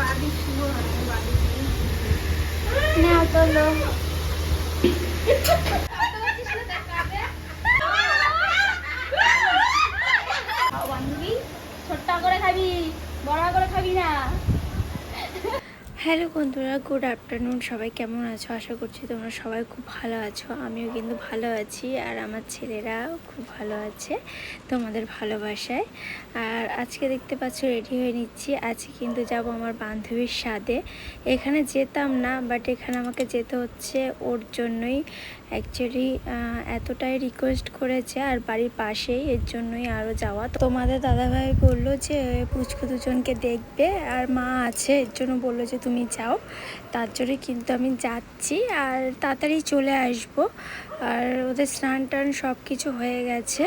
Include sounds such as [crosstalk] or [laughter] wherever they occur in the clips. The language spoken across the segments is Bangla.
বাদিক শুভ হচ্ছে বাদিক না তোলো বান্ধবী ছোট্ট করে খাবি বড় করে খাবি না। হ্যালো বন্ধুরা গুড আফটারনুন সবাই কেমন আছো? আশা করছি তোমরা সবাই খুব ভালো আছো। আমিও কিন্তু ভালো আছি আর আমার ছেলেরা খুব ভালো আছে তোমাদের ভালোবাসায়। আর আজকে দেখতে পাচ্ছ রেডি হয়ে নিচ্ছি। আজকে কিন্তু যাব আমার বান্ধবীর স্বাদে এখানে যেতাম না বাট এখানে আমাকে যেতে হচ্ছে। ওর জন্যই অ্যাকচুয়ালি এতটাই রিকোয়েস্ট করেছে। আর বাড়ির পাশেই এর জন্যই আরও যাওয়া। তোমাদের দাদাভাই বলল যে, পুচকু দুজনকে দেখবে। আর মা আছে, এর জন্য বলল যে তুমি যাও। তার জন্যই কিন্তু আমি যাচ্ছি আর তাড়াতাড়ি চলে আসব। আর ওদের স্নান টান সব কিছু হয়ে গেছে।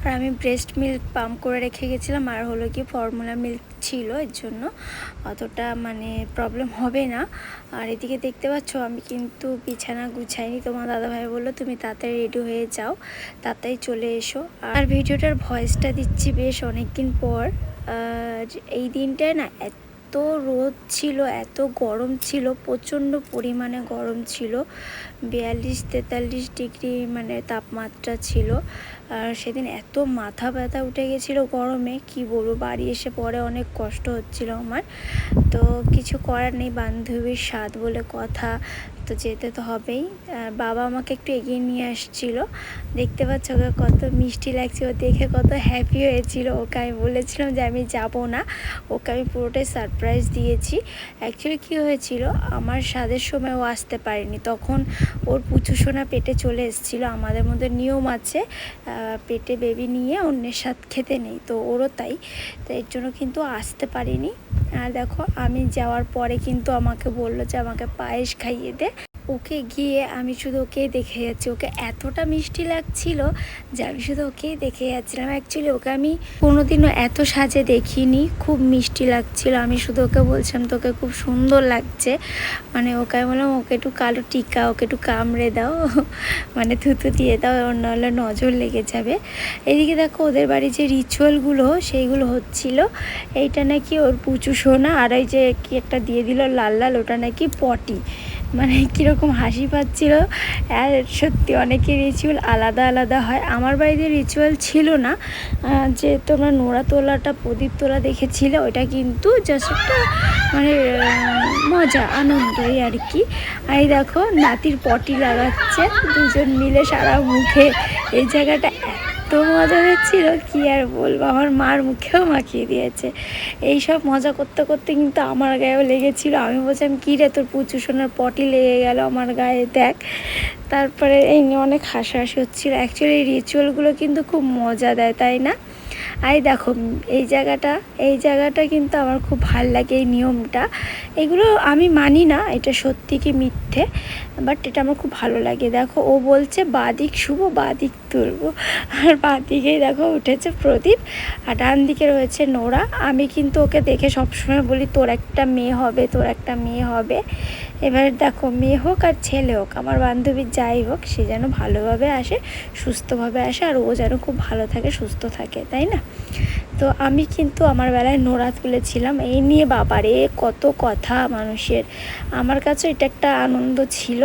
আর আমি ব্রেস্ট মিল্ক পাম্প করে রেখে গেছিলাম আর হলো কি ফর্মুলা মিল্ক ছিল এর জন্য। অতটা মানে প্রবলেম হবে না। আর এদিকে দেখতে পাচ্ছ আমি কিন্তু বিছানা গুছাইনি। তোমার দাদাভাই বলল, তুমি তাড়াতাড়ি রেডি হয়ে যাও। তাড়াতাড়ি চলে এসো। আর ভিডিওটার ভয়েসটা দিচ্ছি বেশ অনেক দিন পর এই দিনটায় না এত রোদ ছিল, এত গরম ছিল, প্রচণ্ড পরিমাণে গরম ছিল। বিয়াল্লিশ, তেতাল্লিশ ডিগ্রি মানে তাপমাত্রা ছিল। আর সেদিন এত মাথা ব্যথা উঠে গেছিল গরমে, কি বলব? বাড়ি এসে পরে অনেক কষ্ট হচ্ছিল আমার। তো কিছু করার নেই, বান্ধবীর স্বাদ বলে কথা তো যেতে তো হবেই। বাবা আমাকে একটু এগিয়ে নিয়ে আসছিল। দেখতে পাচ্ছ ওকে কত মিষ্টি লাগছে। ও দেখে কত হ্যাপি হয়েছিল। ওকে আমি বলেছিলাম যে আমি যাব না। ওকে আমি পুরোটাই সারপ্রাইজ দিয়েছি। অ্যাকচুয়ালি কী হয়েছিল? আমার স্বাদের সময় ও আসতে পারেনি। তখন ওর পুচু সোনা পেটে চলে এসেছিল। আমাদের মধ্যে নিয়ম আছে। পেটে বেবি নিয়ে অন্যের স্বাদ খেতে নেই। তো ওরও তাই। তো এর জন্য কিন্তু আসতে পারিনি। আর দেখো আমি যাওয়ার পরে কিন্তু আমাকে বলল যে আমাকে পায়েস খাইয়ে দে। ওকে গিয়ে আমি শুধু ওকেই দেখে যাচ্ছি। ওকে এতটা মিষ্টি লাগছিল যে আমি শুধু ওকেই দেখে যাচ্ছিলাম। অ্যাকচুয়ালি ওকে আমি কোনোদিনও এত সাজে দেখিনি। খুব মিষ্টি লাগছিল। আমি শুধু ওকে বলছিলাম, তোকে খুব সুন্দর লাগছে। মানে ওকে আমি বললাম, ওকে একটু কালো টিকা, ওকে একটু কামড়ে দাও। [laughs] মানে থুতু দিয়ে দাও ওর নাহলে নজর লেগে যাবে। এদিকে দেখো, ওদের বাড়ি যে রিচুয়ালগুলো সেইগুলো হচ্ছিল। এইটা নাকি ওর পুচু সোনা আর ওই যে কি একটা দিয়ে দিল, লাল লাল, ওটা নাকি পটি। মানে কীরকম হাসি পাচ্ছিল, আর সত্যি অনেকের রিচুয়াল আলাদা আলাদা হয়। আমার বাড়িতে রিচুয়াল ছিল না যে তোমরা নোড়া তোলাটা, প্রদীপ তোলা দেখেছিলে, ওইটা কিন্তু জাস্ট একটা মানে মজা, আনন্দই আর কি। আর দেখো, নাতির পটি লাগাচ্ছে, দুজন মিলে সারা মুখে। এই জায়গাটা এত মজা হচ্ছিল, কি আর বলব? আমার মার মুখেও মাখিয়ে দিয়েছে। এই সব মজা করতে করতে কিন্তু আমার গায়েও লেগেছিল। আমি বলছিলাম, কী রে তোর পুচু শোনার পটি লেগে গেল আমার গায়ে? দেখ। তারপরে এই নিয়ে অনেক হাসাহাসি হচ্ছিল। অ্যাকচুয়ালি রিচুয়ালগুলো কিন্তু খুব মজা দেয়, তাই না? আই দেখো, এই জায়গাটা এই জায়গাটা কিন্তু আমার খুব ভালো লাগে এই নিয়মটা। এগুলো আমি মানি না, এটা সত্যি কি মিথ্যে বাট এটা আমার খুব ভালো লাগে। দেখো, ও বলছে, বাদিক শুভ, বাদিক তুলবো আর বাদিকেই দেখো, উঠেছে প্রদীপ, আর ডান দিকে রয়েছে নোরা। আমি কিন্তু ওকে দেখে সবসময় বলি, তোর একটা মেয়ে হবে, তোর একটা মেয়ে হবে। এবার দেখো, মেয়ে হোক আর ছেলে হোক, আমার বান্ধবী যাই হোক, সে যেন ভালোভাবে আসে, সুস্থভাবে আসে, আর ও যেন খুব ভালো থাকে, সুস্থ থাকে, তাই না? তো আমি কিন্তু আমার বেলায় নোড়া তুলেছিলাম এই নিয়ে বাবারে কত কথা মানুষের। আমার কাছে এটা একটা আনন্দ ছিল,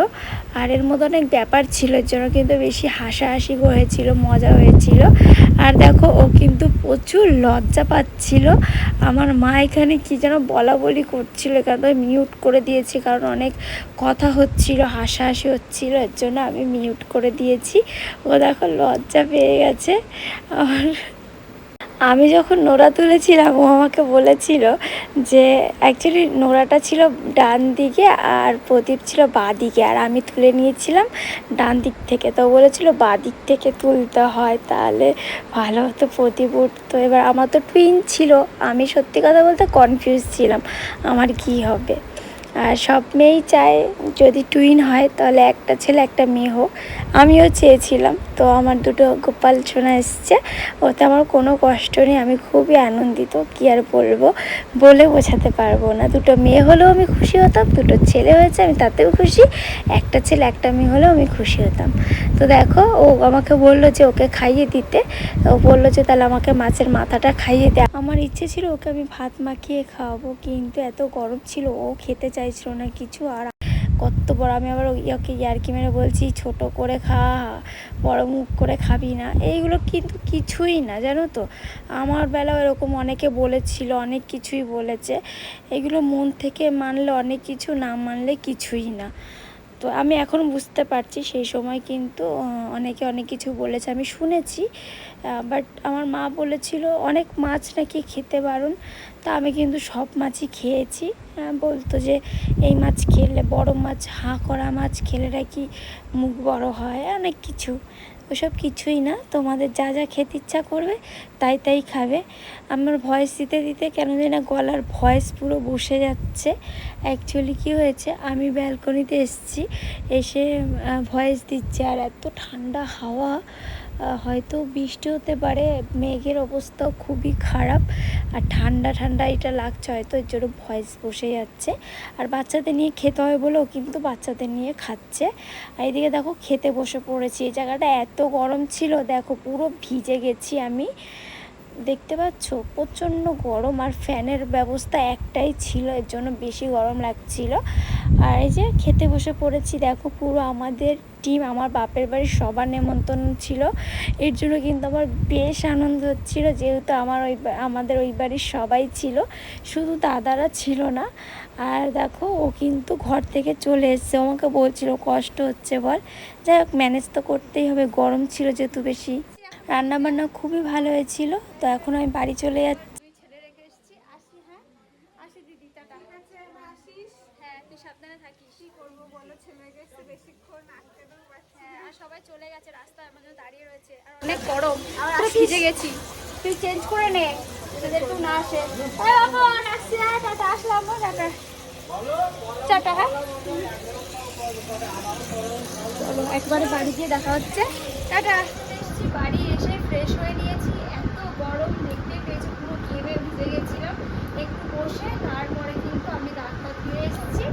আর এর মধ্যে অনেক ব্যাপার ছিল, এর জন্য কিন্তু বেশি হাসাহাসি হয়েছিল, মজা হয়েছিল। আর দেখো, ও কিন্তু প্রচুর লজ্জা পাচ্ছিল। আমার মা এখানে কি যেন বলা বলি করছিল কেন মিউট করে দিয়েছি, কারণ অনেক কথা হচ্ছিল, হাসাহাসি হচ্ছিল, এর জন্য আমি মিউট করে দিয়েছি। ও দেখো, লজ্জা পেয়ে গেছে। আর আমি যখন নোড়া তুলেছিলাম, ও আমাকে বলেছিল যে অ্যাকচুয়ালি নোড়াটা ছিল ডান দিকে আর প্রদীপ ছিল বাঁ দিকে। আর আমি তুলে নিয়েছিলাম ডান দিক থেকে। তো বলেছিল, বাঁ দিক থেকে তুলতে হয় তাহলে ভালো হতো প্রদীপ উঠতো। এবার আমার তো টুইন ছিল। আমি সত্যি কথা বলতে কনফিউজ ছিলাম। আমার কি হবে? আর সব মেয়েই চায় যদি টুইন হয়, তাহলে একটা ছেলে, একটা মেয়ে হোক। আমিও চেয়েছিলাম, তো আমার দুটো গোপাল সোনা এসছে। ওতে আমার কোনো কষ্ট নেই, আমি খুবই আনন্দিত, কী আর বলব? বলে বোঝাতে পারব না। দুটো মেয়ে হলেও আমি খুশি হতাম, দুটো ছেলে হয়েছে, আমি তাতেও খুশি। একটা ছেলে, একটা মেয়ে হলেও আমি খুশি হতাম। তো দেখো, ও আমাকে বলল যে ওকে খাইয়ে দিতে। ও বলল যে তাহলে আমাকে মাছের মাথাটা খাইয়ে দে। আমার ইচ্ছে ছিল ওকে আমি ভাত মাখিয়ে খাওয়াবো, কিন্তু এত গরম ছিল, ও খেতে চাইছিল না কিছু, আর কত বড়, আমি আবার ওকে ইয়ার্কি মেরে বলছি, ছোট করে খা, বড় মুখ করে খাবি না। এইগুলো কিন্তু কিছুই না, জানো তো? আমার বেলাও এরকম অনেকে বলেছিল, অনেক কিছুই বলেছে। এগুলো মন থেকে মানলে অনেক কিছু, না মানলে কিছুই না। তো আমি এখন বুঝতে পারছি, সেই সময় কিন্তু অনেকে অনেক কিছু বলেছে, আমি শুনেছি। বাট আমার মা বলেছিল, অনেক মাছ নাকি খেতে বারণ তা আমি কিন্তু সব মাছই খেয়েছি। বলতো যে এই মাছ খেলে বড় মাছ, হাঁ করা মাছ খেলে নাকি মুখ বড় হয়, অনেক কিছু। ওসব কিছুই না, তোমাদের যা যা খেতে ইচ্ছা করবে তাই তাই খাবে। আমার ভয়েস দিতে দিতে কেন জানি না গলার ভয়েস পুরো বসে যাচ্ছে। অ্যাকচুয়ালি কি হয়েছে, আমি ব্যালকনিতে এসেছি, এসে ভয়েস দিচ্ছে আর এত ঠান্ডা হাওয়া। হয়তো বৃষ্টি হতে পারে, মেঘের অবস্থাও খুবই খারাপ আর ঠান্ডা ঠান্ডা এটা লাগছে হয়তো, এর জন্য ভয়েস বসে যাচ্ছে। আর বাচ্চাদের নিয়ে খেতে হয় বলেও কিন্তু বাচ্চাদের নিয়ে খাচ্ছে। আর এদিকে দেখো, খেতে বসে পড়েছি। এই জায়গাটা এত গরম ছিল, দেখো পুরো ভিজে গেছি আমি। দেখতে পাচ্ছ? প্রচণ্ড গরম আর ফ্যানের ব্যবস্থা একটাই ছিল, এর জন্য বেশি গরম লাগছিল। আর এই যে খেতে বসে পড়েছি, দেখো পুরো আমাদের টিম আমার বাপের বাড়ির সবার নেমন্তন্ন ছিল। এর জন্য কিন্তু আমার বেশ আনন্দ হচ্ছিল, যেহেতু আমার ওই আমাদের ওই বাড়ির সবাই ছিল, শুধু দাদারা ছিল না। আর দেখো, ও কিন্তু ঘর থেকে চলে এসছে আমাকে বলছিল, কষ্ট হচ্ছে বল। যাই হোক ম্যানেজ তো করতেই হবে, গরম ছিল যেহেতু বেশি। রান্না বান্না খুবই ভালো হয়েছিল তো এখন আমি বাড়ি চলে যাচ্ছি। ছেলে রেখে এসেছি আসি হ্যাঁ? আসি দিদি টাটা। আসিস। হ্যাঁ তুই সাবধানে থাকিস। কি করব বলো ছেলে বেশিক্ষণ হ্যাঁ আর সবাই চলে গেছে রাস্তায় আমার জন্য দাঁড়িয়ে রয়েছে। অনেক গরম ভিজে গেছি। তুই চেঞ্জ করে নে একটু না আসে। হ্যাঁ টাটা আসলাম গো, টাটা। টাটা হ্যাঁ। চলো একবারে বাড়ি গিয়ে দেখা হচ্ছে। টাটা। এসেছি বাড়ি এসে ফ্রেশ হয়ে নিয়েছি, এত গরম দেখতে পেয়েছি, পুরো ঘেমে ভিজে গেছিলাম। একটু বসে তারপরে কিন্তু আমি দাঁত দিয়ে এসেছি।